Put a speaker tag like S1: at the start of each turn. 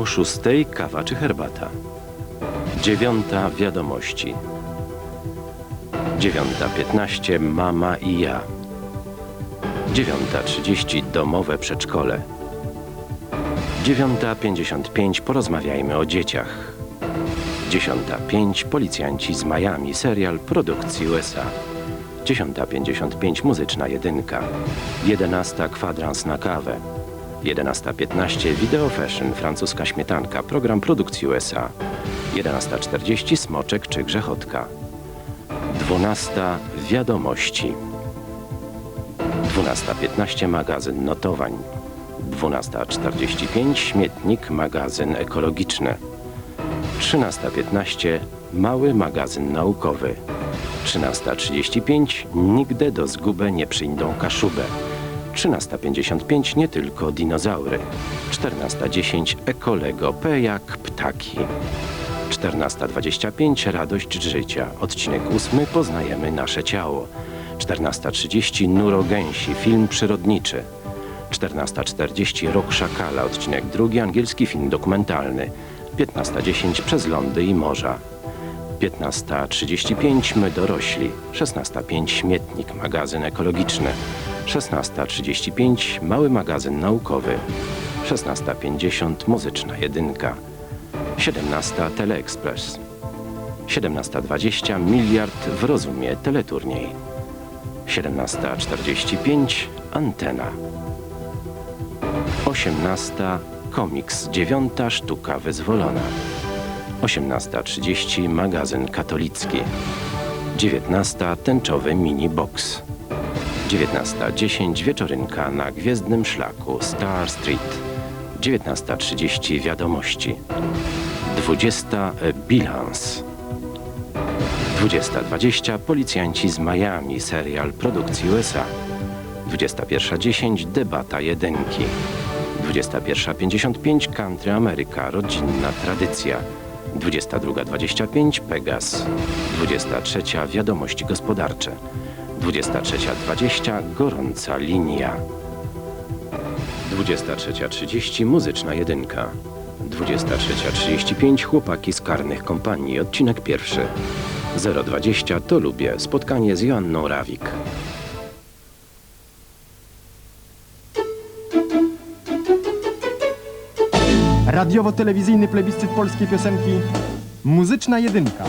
S1: O szóstej kawa czy herbata. Dziewiąta wiadomości. Dziewiąta piętnaście mama i ja. Dziewiąta trzydzieści domowe przedszkole. Dziewiąta pięćdziesiąt pięć porozmawiajmy o dzieciach. Dziesiąta pięć policjanci z Miami serial produkcji USA. 10.55 muzyczna jedynka. 11 kwadrans na kawę. 11.15 Video Fashion francuska śmietanka program produkcji USA. 11.40 Smoczek czy Grzechotka. 12 Wiadomości. 12.15 magazyn notowań. 12.45 Śmietnik magazyn ekologiczny. 13.15 Mały magazyn naukowy. 13.35 Nigdy do zguby nie przyjdą kaszubę. 13.55 Nie tylko dinozaury. 14.10 Ekolego P jak ptaki. 14.25 Radość życia. Odcinek 8 Poznajemy nasze ciało. 14.30 Nurogęsi, film przyrodniczy. 14.40 Rok Szakala, odcinek drugi, angielski film dokumentalny. 15.10 Przez lądy i morza. 15.35 My dorośli. 16.05 Śmietnik, magazyn ekologiczny. 16.35 Mały magazyn naukowy. 16.50 Muzyczna jedynka. 17 Teleexpress. 17.20 Miliard w rozumie teleturniej. 17.45 Antena. 18 Komiks, dziewiąta sztuka wyzwolona. 18.30 magazyn katolicki. 19 tęczowy mini box. 19.10 wieczorynka na Gwiezdnym Szlaku Star Street. 19.30 wiadomości. 20 bilans. 20.20 policjanci z Miami serial produkcji USA. 21.10 debata jedynki. 21.55 Country Ameryka, rodzinna tradycja. 22.25 Pegas. 23 Wiadomości gospodarcze. 23.20 Gorąca linia. 23.30 Muzyczna jedynka. 23.35 Chłopaki z karnych kompanii, odcinek pierwszy. 020 To lubię, spotkanie z Joanną Rawik.
S2: Radiowo-telewizyjny plebiscyt polskiej piosenki Muzyczna jedynka.